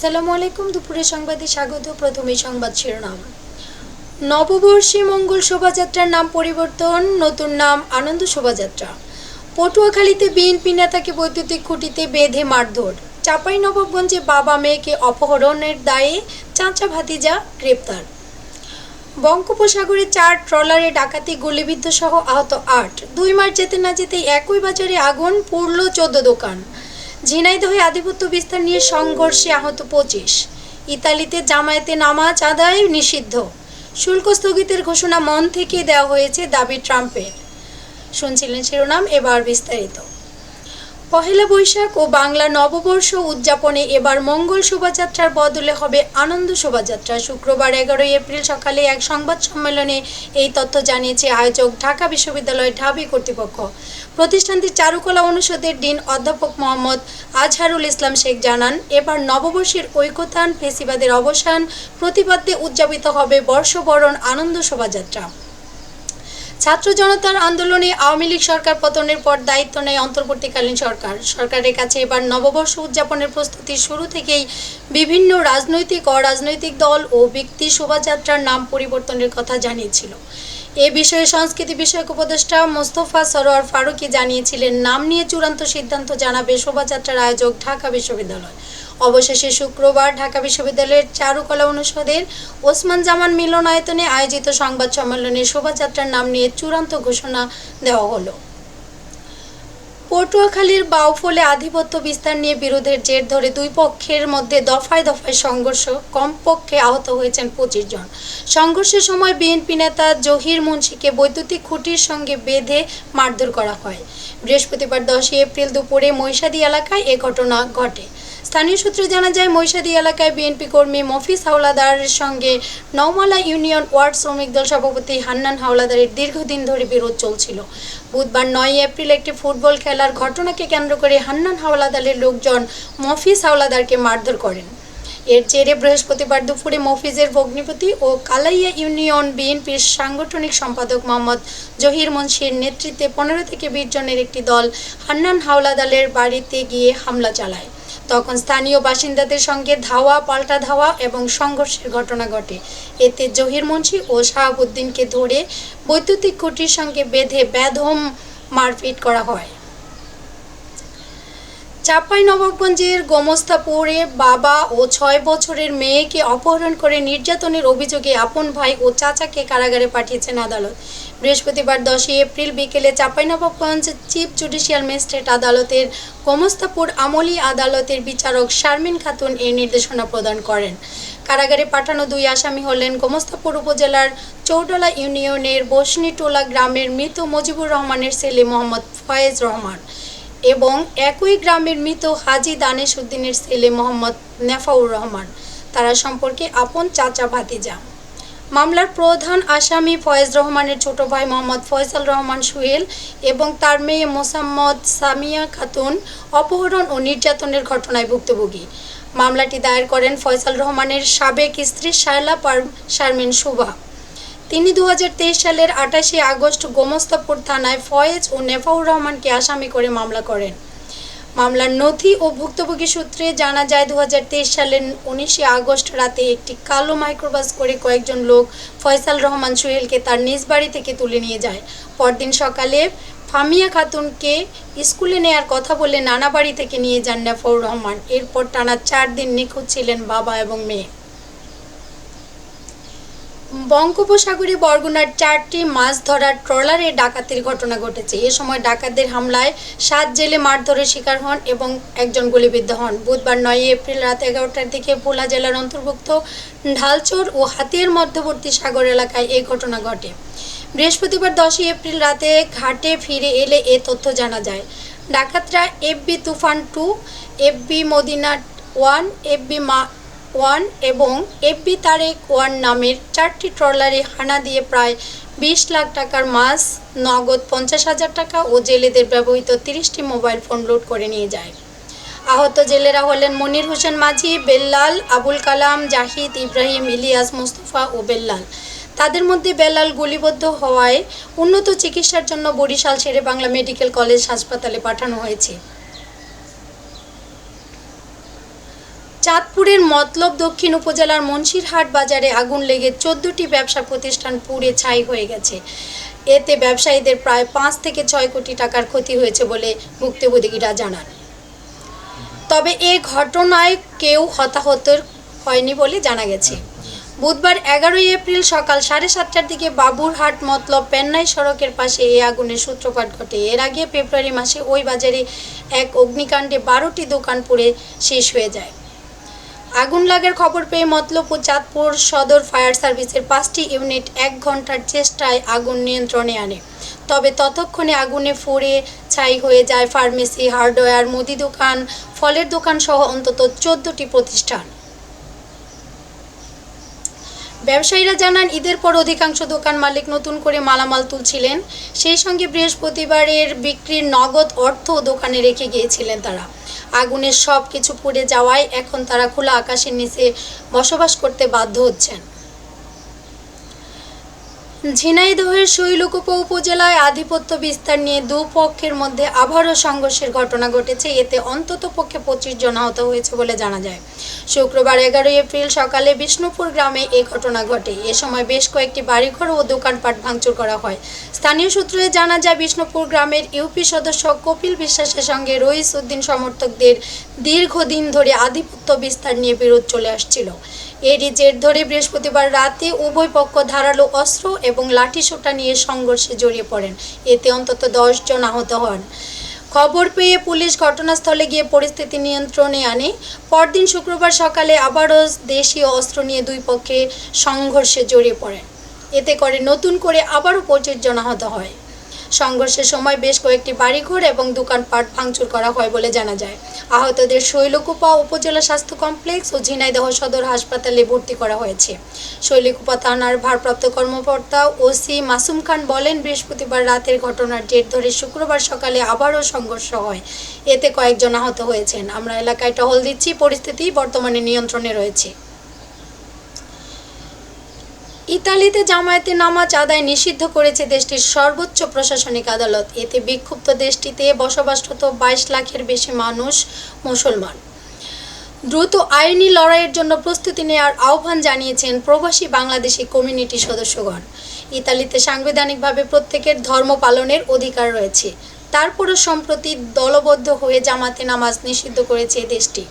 আসসালামু আলাইকুম। দুপুরের সংবাদে স্বাগত। প্রথমে সংবাদ শিরোনাম। নববর্ষে মঙ্গল শোভাযাত্রার নাম পরিবর্তন, নতুন নাম আনন্দ শোভাযাত্রা। পটুয়াখালীতে বিএনপি নেতাকে বৈদ্যুতিক খুঁটিতে বেঁধে মারধর। চাপাই নবাবগঞ্জে বাবা মেয়েকে অপহরণের দায়ে চাচা ভাতিজা গ্রেপ্তার। বঙ্গোপসাগরে চার ট্রলারে ডাকাতি গুলিবিদ্ধ সহ আহত আট। দুই মাস যেতে না যেতেই একই বাজারে আগুন পুড়ল চোদ্দ দোকান। ঝিনাইদহে আধিপত্য বিস্তার নিয়ে সংঘর্ষে আহত পঁচিশ। ইতালিতে জামায়াতে নামাজ আদায় নিষিদ্ধ। শুল্ক স্থগিতের ঘোষণা মন থেকে দেওয়া হয়েছে দাবি ট্রাম্পের। শুনছিলেন শিরোনাম, এবার বিস্তারিত। পহেলা বৈশাখ ও বাংলা নববর্ষ উদযাপনে এবার মঙ্গল শোভাযাত্রার বদলে হবে আনন্দ শোভাযাত্রা। শুক্রবার এগারোই এপ্রিল সকালে এক সংবাদ সম্মেলনে এই তথ্য জানিয়েছে আয়োজক ঢাকা বিশ্ববিদ্যালয় ঢাবি কর্তৃপক্ষ। প্রতিষ্ঠানটির চারুকলা অনুষদের ডিন অধ্যাপক মোহাম্মদ আজহারুল ইসলাম শেখ জানান, এবার নববর্ষের ঐক্যতান ফেসিবাদের অবসান প্রতিবাদে উদযাপিত হবে বর্ষবরণ আনন্দ শোভাযাত্রা। ছাত্র জনতার আন্দোলনে আওয়ামী লীগ সরকার পতনের পর দায়িত্ব নেয় অন্তর্বর্তীকালীন সরকার। সরকারের কাছে এবার নববর্ষ উদযাপনের প্রস্তুতি শুরু থেকেই বিভিন্ন রাজনৈতিক, অরাজনৈতিক দল ও ব্যক্তি শোভাযাত্রার নাম পরিবর্তনের কথা জানিয়েছিল। এ বিষয়ে সংস্কৃতি বিষয়ক উপদেষ্টা মোস্তফা সরোয়ার ফারুকি জানিয়েছিলেন, নাম নিয়ে চূড়ান্ত সিদ্ধান্ত জানাবে শোভাযাত্রার আয়োজক ঢাকা বিশ্ববিদ্যালয়। অবশেষে শুক্রবার ঢাকা বিশ্ববিদ্যালয়ের চারুকলা অনুষদের ওসমান জামান মিলনায়তনে আয়োজিত সংবাদ সম্মেলনে শোভাযাত্রার নাম নিয়ে চূড়ান্ত ঘোষণা দেওয়া হলো। পটুয়াখালীর বাউফলে আধিপত্য বিস্তার নিয়ে বিরোধের জের ধরে দুই পক্ষের মধ্যে দফায় দফায় সংঘর্ষ, কমপক্ষে আহত হয়েছেন পঁচিশ জন। সংঘর্ষের সময় বিএনপি নেতা জহির মুন্সিকে বৈদ্যুতিক খুঁটির সঙ্গে বেঁধে মারধর করা হয়। বৃহস্পতিবার দশই এপ্রিল দুপুরে মহিষাদী এলাকায় এ ঘটনা ঘটে। স্থানীয় সূত্রে জানা যায়, মহিষাদী এলাকায় বিএনপি কর্মী মফিজ হাওলাদারের সঙ্গে নওমালা ইউনিয়ন ওয়ার্ড শ্রমিক দল সভাপতি হান্নান হাওলাদারের দীর্ঘদিন ধরে বিরোধ চলছিল। বুধবার নয় এপ্রিল একটি ফুটবল খেলার ঘটনাকে কেন্দ্র করে হান্নান হাওলাদারের লোকজন মফিজ হাওলাদারকে মারধর করেন। এর জেরে বৃহস্পতিবার দুপুরে মফিজের ভগ্নিপতি ও কালাইয়া ইউনিয়ন বিএনপির সাংগঠনিক সম্পাদক মোহাম্মদ জহির মুন্সির নেতৃত্বে পনেরো থেকে বিশ জনের একটি দল হান্নান হাওলাদারের বাড়িতে গিয়ে হামলা চালায়। তখন স্থানীয় বাসিন্দাদের সঙ্গে ধাওয়া, পাল্টা ধাওয়া এবং সংঘর্ষের ঘটনা ঘটে। এতে জহির মুন্সি ও শাহাবুদ্দিনকে ধরে বৈদ্যুতিক খুঁটির সঙ্গে বেঁধে ব্যাধম মারপিট করা হয়। নবাবগঞ্জের গোমস্তাপুরে বাবা ও ছয় বছরের মেয়েকে অপহরণ করে নির্যাতনের অভিযোগে আপন ভাই ও চাচাকে কারাগারে পাঠিয়েছেন আদালত। বৃহস্পতিবার দশই এপ্রিল বিকেলে চাঁপাইনবাবগঞ্জ চিফ জুডিশিয়াল ম্যাজিস্ট্রেট আদালতের গোমস্তাপুর আমলি আদালতের বিচারক শারমিন খাতুন এই নির্দেশনা প্রদান করেন। কারাগারে পাঠানো দুই আসামি হলেন গোমস্তাপুর উপজেলার চৌডলা ইউনিয়নের বসনিটোলা গ্রামের মৃত মুজিবুর রহমানের ছেলে মোহাম্মদ ফয়েজ রহমান এবং একই গ্রামের মৃত হাজি দানেশ উদ্দিনের ছেলে মোহাম্মদ নেফাউর রহমান। তারা সম্পর্কে আপন চাচা ভাতিজা। মামলার প্রধান আসামি ফয়েজ রহমানের ছোট ভাই মোহাম্মদ ফয়সাল রহমান সুহেল এবং তার মেয়ে মোসাম্মদ সামিয়া খাতুন অপহরণ ও নির্যাতনের ঘটনায় ভুক্তভোগী। মামলাটি দায়ের করেন ফয়সাল রহমানের সাবেক স্ত্রী শায়লা পার শারমিন শুভা তিনি দু হাজার তেইশ সালের আটাশে আগস্ট গোমস্তাপুর থানায় ফয়েজ ও নেফাউর রহমানকে আসামি করে মামলা করেন। মামলার নথি ও ভুক্তভোগী সূত্রে জানা যায় দু হাজার তেইশ সালের উনিশে আগস্ট রাতে একটি কালো মাইক্রোবাস করে কয়েকজন লোক ফয়সাল রহমান সোহেলকে তার নিজ বাড়ি থেকে তুলে নিয়ে যায়। পরদিন সকালে ফামিয়া খাতুনকে স্কুলে নেয়ার কথা বলে নানা বাড়ি থেকে নিয়ে যান নেফাউর রহমান। এরপর টানা চার দিন নিখোঁজ ছিলেন বাবা এবং মেয়ে। বঙ্গোপসাগরে বরগুনার চারটি মাছ ধরার ট্রলারে ডাকাতির ঘটনা ঘটেছে। এ সময় ডাকাতদের হামলায় সাত জেলে মারধরের শিকার হন এবং একজন গুলিবিদ্ধ হন। বুধবার নয় এপ্রিল রাত এগারোটার দিকে ভোলা জেলার অন্তর্ভুক্ত ঢালচর ও হাতিয়ার মধ্যবর্তী সাগর এলাকায় এই ঘটনা ঘটে। বৃহস্পতিবার দশই এপ্রিল রাতে ঘাটে ফিরে এলে এ তথ্য জানা যায়। ডাকাতরা FB Tufan two, FB Madina one, FB Ma one এবং এফবি তারেক ওয়ান নামের চারটি ট্রলারে হানা দিয়ে প্রায় বিশ লাখ টাকার মাছ, নগদ পঞ্চাশ হাজার টাকা ও জেলেদের ব্যবহৃত তিরিশটি মোবাইল ফোন লোড করে নিয়ে যায়। আহত জেলেরা হলেন মনির হোসেন মাঝি, বেল্লাল, আবুল কালাম, জাহিদ, ইব্রাহিম, ইলিয়াস, মোস্তফা ও বেল্লাল। তাদের মধ্যে বেলাল গুলিবদ্ধ হওয়ায় উন্নত চিকিৎসার জন্য বরিশাল শেরে বাংলা মেডিকেল কলেজ হাসপাতালে পাঠানো হয়েছে। চাঁদপুরের মতলব দক্ষিণ উপজেলার মুন্সিরহাট বাজারে আগুন লেগে চোদ্দটি ব্যবসা প্রতিষ্ঠান পুড়ে ছাই হয়ে গেছে। এতে ব্যবসায়ীদের প্রায় পাঁচ থেকে ছয় কোটি টাকার ক্ষতি হয়েছে বলে ভুক্তভোগীরা জানান। তবে এ ঘটনায় কেউ হতাহত হয়নি বলে জানা গেছে। বুধবার এগারোই এপ্রিল সকাল সাড়ে সাতটার দিকে বাবুরহাট মতলব পেন্নাই সড়কের পাশে এই আগুনের সূত্রপাত ঘটে। এর আগে ফেব্রুয়ারি মাসে ওই বাজারে এক অগ্নিকাণ্ডে বারোটি দোকান পুড়ে শেষ হয়ে যায়। আগুন লাগার খবর পেয়ে মতলব চাঁদপুর সদর ফায়ার সার্ভিসের পাঁচটি ইউনিট এক ঘণ্টার চেষ্টায় আগুন নিয়ন্ত্রণে আনে। তবে ততক্ষণে আগুনে ফুড়ে ছাই হয়ে যায় ফার্মেসি, হার্ডওয়্যার, মুদি দোকান, ফলের দোকান সহ অন্তত চোদ্দটি প্রতিষ্ঠান। ব্যবসায়ীরা জানান, ঈদের পর অধিকাংশ দোকান মালিক নতুন করে মালামাল তুলছিলেন। সেই সঙ্গে বৃহস্পতিবারের বিক্রির নগদ অর্থ দোকানে রেখে গিয়েছিলেন তারা। আগুনের সব কিছু পুড়ে যাওয়ায় এখন তারা খোলা আকাশের নিচে বসবাস করতে বাধ্য হচ্ছেন। ঝিনাইদহের শৈলকুপা উপজেলায় আধিপত্য বিস্তার নিয়ে দুপক্ষের মধ্যে আবারও সংঘর্ষের ঘটনা ঘটেছে। এতে অন্তত পক্ষে পঁচিশ জন আহত হয়েছে বলে জানা যায়। শুক্রবার এগারোই এপ্রিল সকালে বিষ্ণুপুর গ্রামে এ ঘটনা ঘটে। এ সময় বেশ কয়েকটি বাড়িঘর ও দোকানপাট ভাঙচুর করা হয়। স্থানীয় সূত্রে জানা যায়, বিষ্ণুপুর গ্রামের ইউপি সদস্য কপিল বিশ্বাসের সঙ্গে রইস উদ্দিন সমর্থকদের দীর্ঘদিন ধরে আধিপত্য বিস্তার নিয়ে বিরোধ চলে আসছিল। এরই জের ধরে বৃহস্পতিবার রাতে উভয় পক্ষ ধারালো অস্ত্র এবং লাঠিসোঁটা নিয়ে সংঘর্ষে জড়িয়ে পড়েন। এতে অন্তত জন আহত হন। খবর পেয়ে পুলিশ ঘটনাস্থলে গিয়ে পরিস্থিতি নিয়ন্ত্রণে আনে। পরদিন শুক্রবার সকালে আবারও দেশীয় অস্ত্র নিয়ে দুই পক্ষে সংঘর্ষে জড়িয়ে পড়েন। এতে করে নতুন করে আবারও পঁচিশ জন আহত হয়। সংঘর্ষের সময় বেশ কয়েকটি বাড়িঘর এবং দোকানপাট ভাঙচুর করা হয় বলে জানা যায়। আহতদের শৈলকুপা উপজেলা স্বাস্থ্য কমপ্লেক্স ও ঝিনাইদহ সদর হাসপাতালে ভর্তি করা হয়েছে। শৈলকুপা থানার ভারপ্রাপ্ত কর্মকর্তা ওসি মাসুম খান বলেন, বৃহস্পতিবার রাতের ঘটনার জের ধরে শুক্রবার সকালে আবারও সংঘর্ষ হয়। এতে কয়েকজন আহত হয়েছেন। আমরা এলাকায় টহল দিচ্ছি। পরিস্থিতি বর্তমানে নিয়ন্ত্রণে রয়েছে। ইতালিতে জামায়াতে নামাজ আদায় নিষিদ্ধ করেছে দেশটির সর্বোচ্চ প্রশাসনিক আদালত। এতে বিক্ষুব্ধ দেশটিতে বসবাসরত বাইশ লাখের বেশি মানুষ মুসলমান। দ্রুত আইনি লড়াইয়ের জন্য প্রস্তুতি নেওয়ার আহ্বান জানিয়েছেন প্রবাসী বাংলাদেশি কমিউনিটি সদস্যগণ। ইতালিতে সাংবিধানিকভাবে প্রত্যেকের ধর্ম পালনের অধিকার রয়েছে। তারপরও সম্প্রতি দলবদ্ধ হয়ে জামাতে নামাজ নিষিদ্ধ করেছে দেশটি।